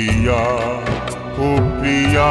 প্রিয়া ও প্রিয়া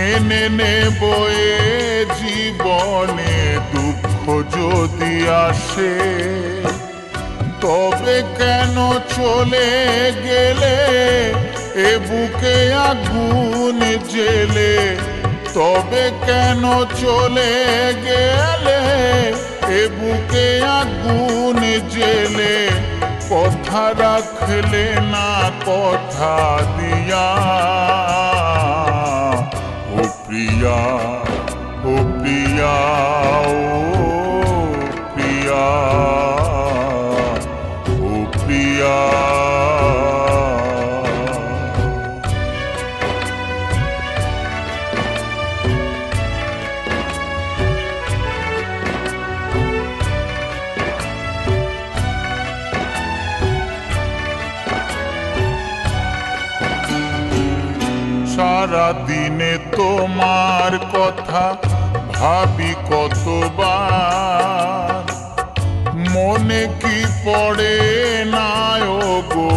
মেনে নেব জীবনে দুঃখ যদি আসে, তবে কেন চলে গেলে? এ বুকে আগুন জেলে, তবে কেন চলে গেলে? এ বুকে আগুন জেলে, কথা রাখলে না, কথা দিয়া। প্রিয়া সারা দিনে তোমার কথা ভাবি কতবার। মনে কি পড়ে না গো,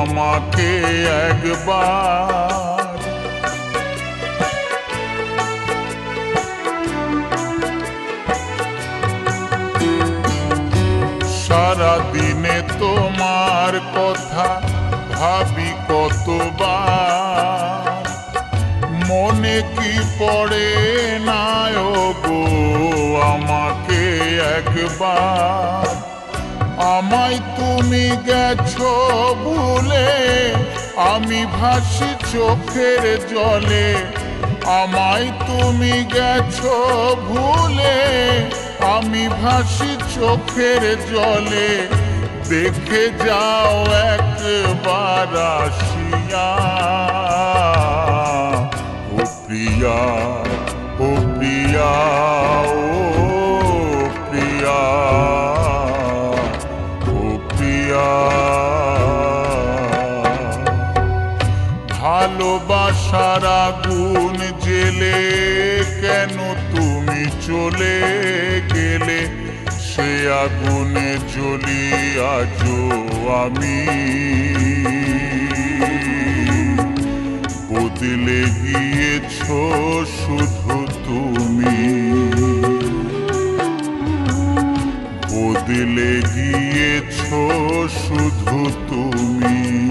আমাকে একবার? সারা দিনে তোমার কথা ভাবি কি পড়ে না গো? আমাকে একবার। আমায় তুমি গেছো ভুলে, আমি ভাসি চোখের জলে। আমায় তুমি গেছো ভুলে, আমি ভাসি চোখের জলে। দেখে যাও একবার আসিয়া। প্রিয়া, ও প্রিয়া ও প্রিয়া ও প্রিয়া। ভালোবাসার আগুন জেলে কেন তুমি চলে গেলে? সে আগুনে জ্বলি আজো আমি। বদলে গিয়েছ শুধু তুমি। বদলে গিয়েছ শুধু তুমি।